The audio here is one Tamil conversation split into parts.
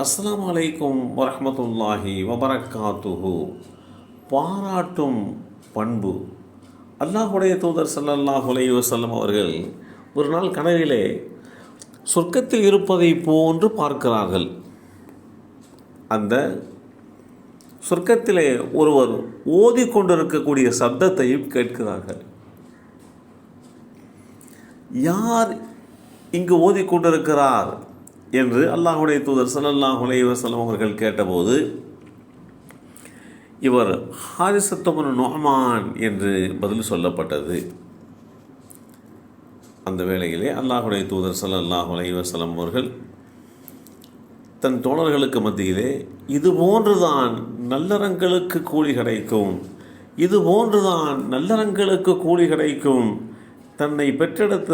அஸ்லாம் அலைக்கும் வரமத்துல்லாஹி வபரக்காத்துஹு. பாராட்டும் பண்பு. அல்லாஹுடைய தூதர் ஸல்லல்லாஹு அலைஹி வஸல்லம் அவர்கள் ஒரு நாள் கனவிலே சொர்க்கத்தில் இருப்பதை போன்று பார்க்கிறார்கள். அந்த சொர்க்கத்திலே ஒருவர் ஓதிக்கொண்டிருக்கக்கூடிய சப்தத்தையும் கேட்கிறார்கள். யார் இங்கு ஓதிக்கொண்டிருக்கிறார் என்று அல்லாஹுடைய தூதர் சல்லாஹ் அலைஹி அவர்கள் கேட்டபோது இவர் ஹாரிசத்தமன் நொஹமான் என்று பதில் சொல்லப்பட்டது. அந்த வேளையிலே அல்லாஹுடைய தூதர் சல்லாஹ் அலைவசலம் அவர்கள் தன் தோழர்களுக்கு மத்தியிலே இது போன்றுதான் நல்லறங்களுக்கு கூலி கிடைக்கும் இது போன்றுதான் நல்லறங்களுக்கு கூலி கிடைக்கும் தன்னை பெற்றெடுத்த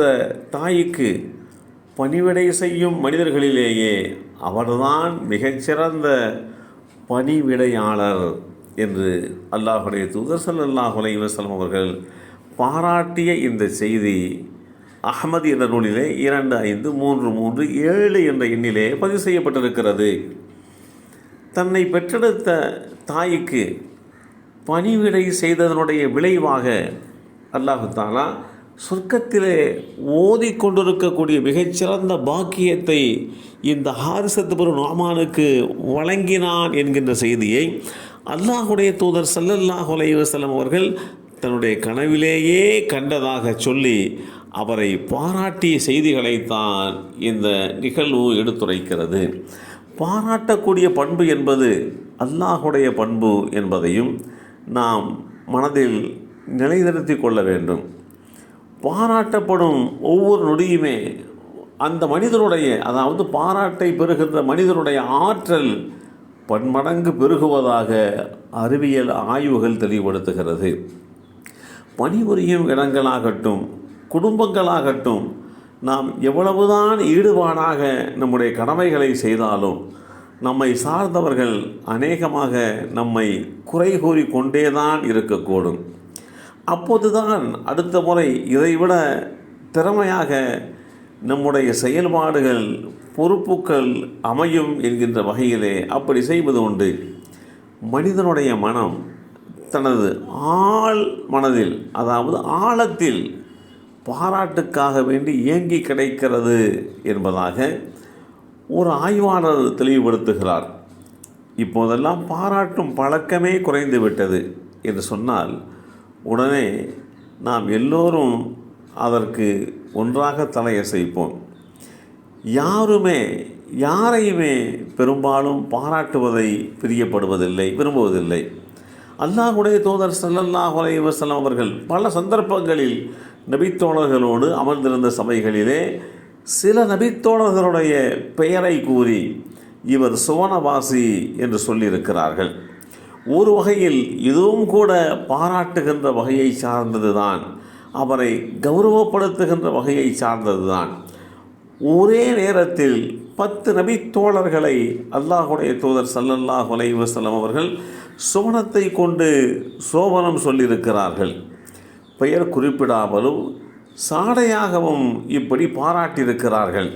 தாய்க்கு பணிவிடை செய்யும் மனிதர்களிலேயே அவர்தான் மிகச்சிறந்த பணிவிடையாளர் என்று அல்லாஹுடைய தூதர் ஸல்லல்லாஹு அலைஹி அவர்கள் பாராட்டிய இந்த செய்தி அகமது என்ற நூலிலே இரண்டு ஐந்து மூன்று மூன்று ஏழு என்ற எண்ணிலே பதிவு செய்யப்பட்டிருக்கிறது. தன்னை பெற்றெடுத்த தாய்க்கு பணிவிடை செய்ததனுடைய விளைவாக அல்லாஹு தாலா சொர்க்கத்திலே ஓதி கொண்டிருக்கக்கூடிய மிகச்சிறந்த பாக்கியத்தை இந்த ஹாரிசத்துபுர நாமானுக்கு வழங்கினான் என்கின்ற செய்தியை அல்லாஹுடைய தூதர் சல்லல்லாஹ் அலைஹி அவர்கள் தன்னுடைய கனவிலேயே கண்டதாக சொல்லி அவரை பாராட்டிய செய்திகளைத்தான் இந்த நிகழ்வு எடுத்துரைக்கிறது. பாராட்டக்கூடிய பண்பு என்பது அல்லாஹுடைய பண்பு என்பதையும் நாம் மனதில் நிலைநிறுத்தி கொள்ள வேண்டும். பாராட்டப்படும் ஒவ்வொரு நொடியுமே அந்த மனிதனுடைய அதாவது பாராட்டை பெறுகின்ற மனிதனுடைய ஆற்றல் பன்மடங்கு பெருகுவதாக அறிவியல் ஆய்வுகள் தெளிவுபடுத்துகிறது. பணிபுரியும் இடங்களாகட்டும் குடும்பங்களாகட்டும் நாம் எவ்வளவுதான் ஈடுபாடாக நம்முடைய கடமைகளை செய்தாலும் நம்மை சார்ந்தவர்கள் அநேகமாக நம்மை குறை கூறி கொண்டேதான் இருக்கக்கூடும். அப்போதுதான் அடுத்த முறை இதைவிட திறமையாக நம்முடைய செயல்பாடுகள் பொறுப்புகள் அமையும் என்கின்ற வகையிலே அப்படி செய்வது உண்டு. மனிதனுடைய மனம் தனது ஆள் மனதில் அதாவது ஆழத்தில் பாராட்டுக்காக வேண்டி இயங்கி கிடைக்கிறது என்பதாக ஒரு ஆய்வாளர் தெளிவுபடுத்துகிறார். இப்போதெல்லாம் பாராட்டும் பழக்கமே குறைந்து விட்டது என்று சொன்னால் உடனே நாம் எல்லோரும் அதற்கு ஒன்றாக தலையசைப்போம். யாருமே யாரையுமே பெரும்பாலும் பாராட்டுவதை பிரியப்படுவதில்லை விரும்புவதில்லை. அல்லாஹுடைய தூதர் ஸல்லல்லாஹு அலைஹி அவர்கள் பல சந்தர்ப்பங்களில் நபித்தோழர்களோடு அமர்ந்திருந்த சபைகளிலே சில நபித்தோழர்களுடைய பெயரை கூறி இவர் சுவனவாசி என்று சொல்லியிருக்கிறார்கள். ஒரு வகையில் இதுவும் கூட பாராட்டுகின்ற வகையை சார்ந்ததுதான் அவரை கௌரவப்படுத்துகின்ற வகையை சார்ந்ததுதான். ஒரே நேரத்தில் பத்து நபித்தோழர்களை அல்லாஹுடைய தூதர் ஸல்லல்லாஹு அலைஹி வஸல்லம் அவர்கள் சுவனத்தை கொண்டு சோபனம் சொல்லியிருக்கிறார்கள். பெயர் குறிப்பிடாமலும் சாடையாகவும் இப்படி பாராட்டியிருக்கிறார்கள்.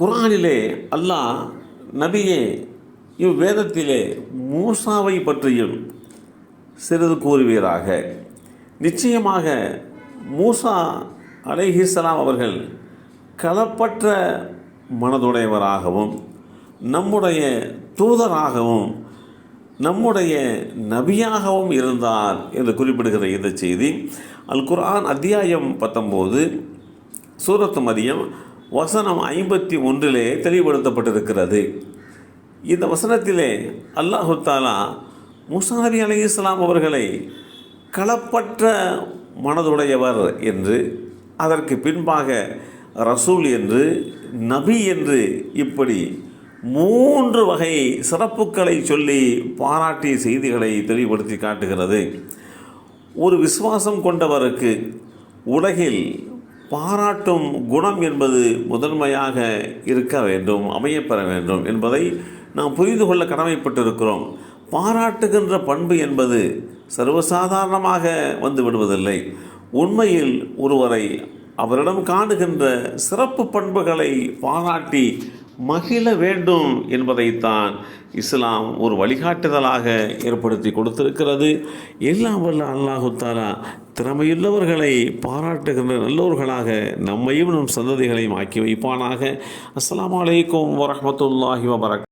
குரானிலே அல்லாஹ் நபியே இவ்வேதத்திலே மூசாவை பற்றியும் சிறிது கூறுவீராக. நிச்சயமாக மூசா அலைஹிஸ்லாம் அவர்கள் களப்பற்ற மனதுடையவராகவும் நம்முடைய தூதராகவும் நம்முடைய நபியாகவும் இருந்தார் என்று குறிப்பிடுகிற இந்த செய்தி. அல் குர்ஆன் அத்தியாயம் பத்தொம்போது சூரத்து மதியம் வசனம் ஐம்பத்தி ஒன்றிலே தெளிவுபடுத்தப்பட்டிருக்கிறது. இந்த வசனத்திலே அல்லாஹு தாலா முசாரி அலி இஸ்லாம் அவர்களை களப்பற்ற மனதுடையவர் என்று அதற்கு பின்பாக ரசூல் என்று நபி என்று இப்படி மூன்று வகை சிறப்புகளை சொல்லி பாராட்டிய செய்திகளை தெளிவுபடுத்தி காட்டுகிறது. ஒரு விசுவாசம் கொண்டவருக்கு உலகில் பாராட்டும் குணம் என்பது முதன்மையாக இருக்க வேண்டும் அமையப்பெற வேண்டும் என்பதை நாம் புரிந்து கொள்ள கடமைப்பட்டிருக்கிறோம். பாராட்டுகின்ற பண்பு என்பது சர்வசாதாரணமாக வந்து விடுவதில்லை. உண்மையில் ஒருவரை அவரிடம் காணுகின்ற சிறப்பு பண்புகளை பாராட்டி மகிழ வேண்டும் என்பதைத்தான் இஸ்லாம் ஒரு வழிகாட்டுதலாக ஏற்படுத்தி கொடுத்திருக்கிறது. எல்லாம் வல்ல அல்லாஹுத்தாரா திறமையுள்ளவர்களை பாராட்டுகின்ற நல்லவர்களாக நம்மையும் நம் சந்ததிகளையும் ஆக்கி வைப்பானாக. அஸ்லாம் வலைக்கம் வரமத்துல்லாஹி வபரக்